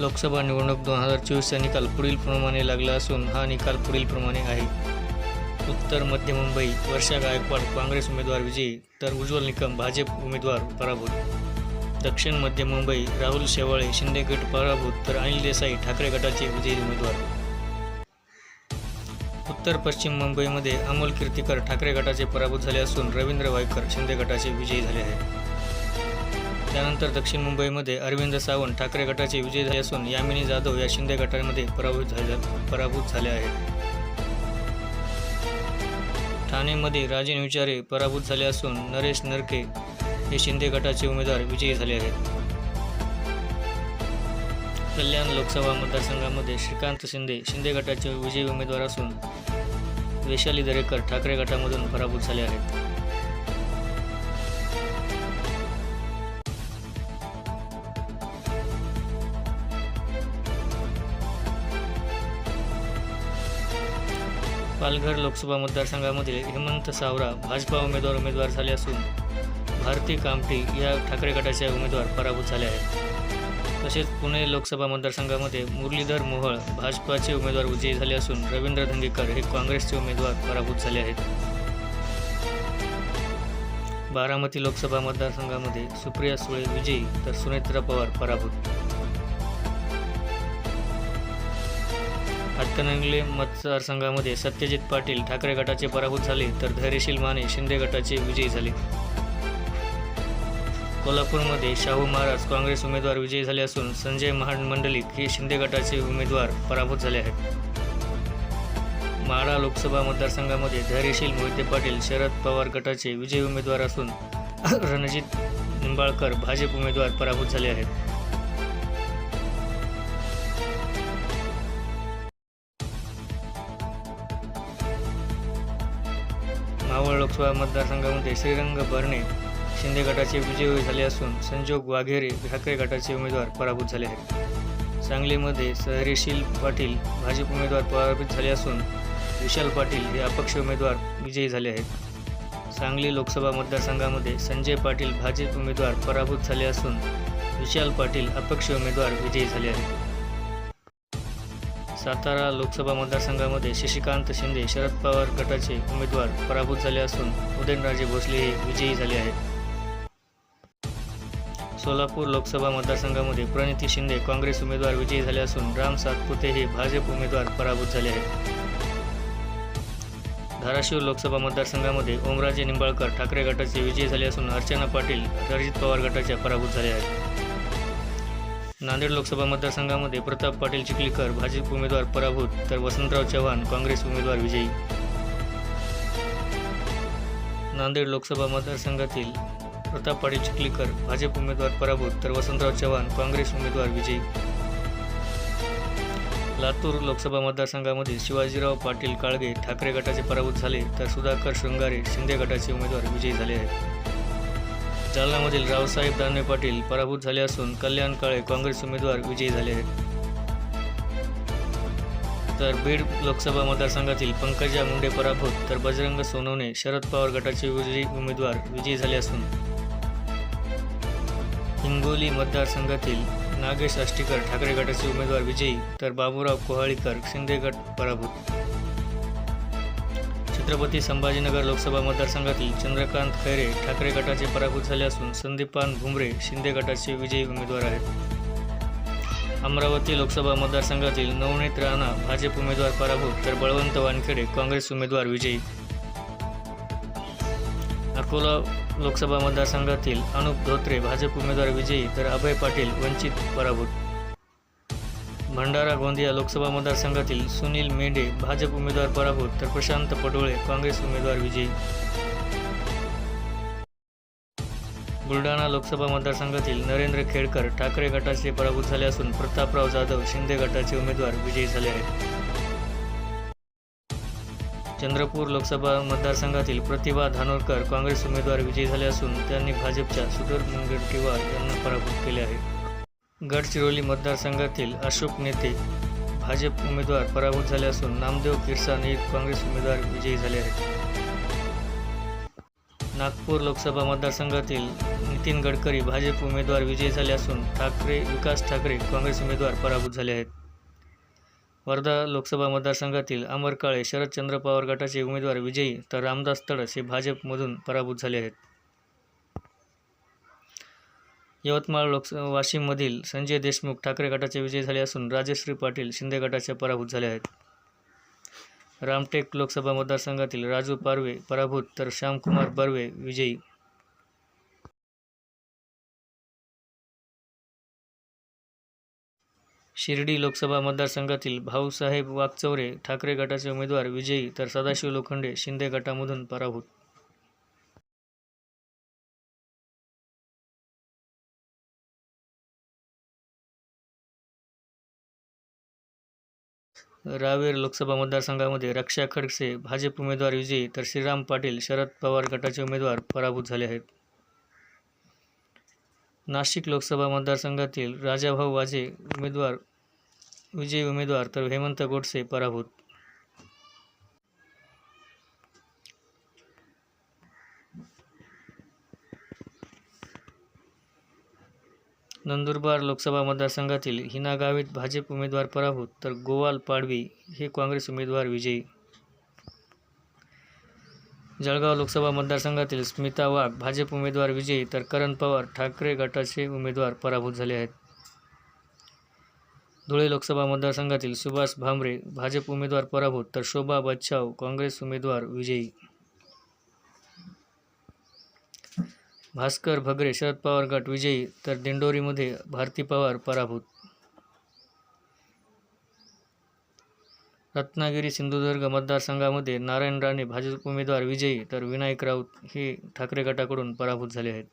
लोकसभा निवडणूक दोन हजार चोवीसचा निकाल पुढीलप्रमाणे लागला असून हा निकाल पुढीलप्रमाणे आहे. उत्तर मध्य मुंबई वर्षा गायकवाड काँग्रेस उमेदवार विजयी तर उज्ज्वल निकम भाजप उमेदवार पराभूत. दक्षिण मध्य मुंबई राहुल शेवाळे शिंदे गट पराभूत तर अनिल देसाई ठाकरे गटाचे विजयी उमेदवार. उत्तर पश्चिम मुंबईमध्ये अमोल कीर्तीकर ठाकरे गटाचे पराभूत झाले असून रवींद्र वायकर शिंदे गटाचे विजयी झाले आहेत. त्यानंतर दक्षिण मुंबईमध्ये अरविंद सावंत ठाकरे गटाचे विजय झाले असून यामिनी जाधव या शिंदे गटामध्ये पराभूत झाल्या पराभूत झाले आहेत. ठाणेमध्ये राजन विचारे पराभूत झाले असून नरेश नरके हे शिंदे गटाचे उमेदवार विजयी झाले आहेत. कल्याण लोकसभा मतदारसंघामध्ये श्रीकांत शिंदे शिंदे गटाचे विजयी उमेदवार असून वैशाली दरेकर ठाकरे गटामधून पराभूत झाले आहेत. पालघर लोकसभा मतदारसंघामधील हेमंत सावरा भाजपा उमेदवार उमेदवार झाले असून भारती कामठी या ठाकरे गटाचे उमेदवार पराभूत झाले आहेत. तसेच पुणे लोकसभा मतदारसंघामध्ये मुरलीधर मोहळ भाजपाचे उमेदवार विजयी झाले असून रवींद्र धंगेकर हे काँग्रेसचे उमेदवार पराभूत झाले आहेत. बारामती लोकसभा मतदारसंघामध्ये सुप्रिया सुळे विजयी तर सुनेत्रा पवार पराभूत हातकणंगले मतदारसंघामध्ये सत्यजित पाटील ठाकरे गटाचे पराभूत झाले तर धैर्यशील माने शिंदे गटाचे विजयी झाले. कोल्हापूरमध्ये शाहू महाराज काँग्रेस उमेदवार विजयी झाले असून संजय महाड मंडलिक हे शिंदे गटाचे उमेदवार पराभूत झाले आहेत. माढा लोकसभा मतदारसंघामध्ये धैर्यशील मोहिते पाटील शरद पवार गटाचे विजयी उमेदवार असून रणजित निंबाळकर भाजप उमेदवार पराभूत झाले आहेत. लोकसभा मतदारसंघामध्ये श्रीरंग बर्णे शिंदे गटाचे विजयी झाले असून संजोग वाघेरे ठाकरे गटाचे उमेदवार पराभूत झाले आहेत. सांगलीमध्ये सहरीशील पाटील भाजप उमेदवार पराभूत झाले असून विशाल पाटील हे अपक्ष उमेदवार विजयी झाले आहेत. सांगली लोकसभा मतदारसंघामध्ये संजय पाटील भाजप उमेदवार पराभूत झाले असून विशाल पाटील अपक्ष उमेदवार विजयी झाले आहेत. सातारा लोकसभा मतदारसंघामध्ये शशिकांत शिंदे शरद पवार गटाचे उमेदवार पराभूत झाले असून उदयनराजे भोसले हे विजयी झाले आहेत. सोलापूर लोकसभा मतदारसंघामध्ये प्रणिती शिंदे काँग्रेस उमेदवार विजयी झाले असून राम सातपुते हे भाजप उमेदवार पराभूत झाले आहेत. धाराशिव लोकसभा मतदारसंघामध्ये ओमराजे निंबाळकर ठाकरे गटाचे विजयी झाले असून अर्चना पाटील रणजित पवार गटाच्या पराभूत झाले आहेत. नांदेड लोकसभा मतदारसंघामध्ये प्रताप पाटील चिखलीकर भाजप उमेदवार पराभूत तर वसंतराव चव्हाण काँग्रेस उमेदवार विजयी. नांदेड लोकसभा मतदारसंघातील प्रताप पाटील चिखलीकर भाजप उमेदवार पराभूत तर वसंतराव चव्हाण काँग्रेस उमेदवार विजयी. लातूर लोकसभा मतदारसंघामध्ये शिवाजीराव पाटील काळगे ठाकरे गटाचे पराभूत झाले तर सुधाकर शृंगारे शिंदे गटाचे उमेदवार विजयी झाले आहेत. जालन्यामधील रावसाहेब दानवे पाटील पराभूत झाले असून कल्याण काळे काँग्रेस उमेदवार विजयी झाले आहेत. तर बीड लोकसभा मतदारसंघातील पंकजा मुंडे पराभूत तर बजरंग सोनवणे शरद पवार गटाचे विजयी उमेदवार विजयी झाले असून हिंगोली मतदारसंघातील नागेश आष्टीकर ठाकरे गटाचे उमेदवार विजयी तर बाबूराव कोहाळीकर शिंदे गट पराभूत. छत्रपती संभाजीनगर लोकसभा मतदारसंघातील चंद्रकांत खैरे ठाकरे गटाचे पराभूत झाले असून संदीपान भुमरे शिंदे गटाचे विजयी उमेदवार आहेत. अमरावती लोकसभा मतदारसंघातील नवनीत राणा भाजप उमेदवार पराभूत तर बळवंत वानखेडे काँग्रेस उमेदवार विजयी. अकोला लोकसभा मतदारसंघातील अनुप धोत्रे भाजप उमेदवार विजयी तर अभय पाटील वंचित पराभूत. भंडारा गोंदिया लोकसभा मतदारसंघातील सुनील मेंढे भाजप उमेदवार पराभूत तर प्रशांत पडोळे काँग्रेस उमेदवार विजयी. बुलढाणा लोकसभा मतदारसंघातील नरेंद्र खेडकर ठाकरे गटाचे पराभूत झाले असून प्रतापराव जाधव शिंदे गटाचे उमेदवार विजयी झाले आहेत. चंद्रपूर लोकसभा मतदारसंघातील प्रतिभा धानोरकर काँग्रेस उमेदवार विजयी झाले असून त्यांनी भाजपच्या सुधीर मुनगंटीवार यांना पराभूत केले आहे. गडचिरोली मतदारसंघातील अशोक नेते भाजप उमेदवार पराभूत झाले असून नामदेव किरसाण हे काँग्रेस उमेदवार विजयी झाले आहेत. नागपूर लोकसभा मतदारसंघातील नितीन गडकरी भाजप उमेदवार विजयी झाले असून ठाकरे विकास ठाकरे काँग्रेस उमेदवार पराभूत झाले आहेत. वर्धा लोकसभा मतदारसंघातील अमर काळे शरदचंद्र पवार गटाचे उमेदवार विजयी तर रामदास तडस हे भाजपमधून पराभूत झाले आहेत. यवतमाळ लोकस वाशिममधील संजय देशमुख ठाकरे गटाचे विजयी झाले असून राजश्री पाटील शिंदे गटाचे पराभूत झाले आहेत. रामटेक लोकसभा मतदारसंघातील राजू पारवे पराभूत तर श्यामकुमार बर्वे विजयी. शिर्डी लोकसभा मतदारसंघातील भाऊसाहेब वागचौरे ठाकरे गटाचे उमेदवार विजयी तर सदाशिव लोखंडे शिंदे गटामधून पराभूत. रावेर लोकसभा मतदारसंघामध्ये रक्षा खडसे भाजप उमेदवार विजयी तर श्रीराम पाटील शरद पवार गटाचे उमेदवार पराभूत झाले आहेत. नाशिक लोकसभा मतदारसंघातील राजाभाऊ वाजे उमेदवार विजयी उमेदवार तर हेमंत गोडसे पराभूत नंदुरबार लोकसभा मतदारसंघातील हिना गावित भाजप उमेदवार पराभूत तर गोवाल पाडवी हे काँग्रेस उमेदवार विजयी. जळगाव लोकसभा मतदारसंघातील स्मिता वाघ भाजप उमेदवार विजयी तर करण पवार ठाकरे गटाचे उमेदवार पराभूत झाले आहेत. धुळे लोकसभा मतदारसंघातील सुभाष भामरे भाजप उमेदवार पराभूत तर शोभा बच्छाव काँग्रेस उमेदवार विजयी. भास्कर भगरे शरद पवार गट विजयी तर दिंडोरीमध्ये भारती पवार पराभूत. रत्नागिरी सिंधुदुर्ग मतदारसंघामध्ये नारायण राणे भाजप उमेदवार विजयी तर विनायक राऊत हे ठाकरे गटाकडून पराभूत झाले आहेत.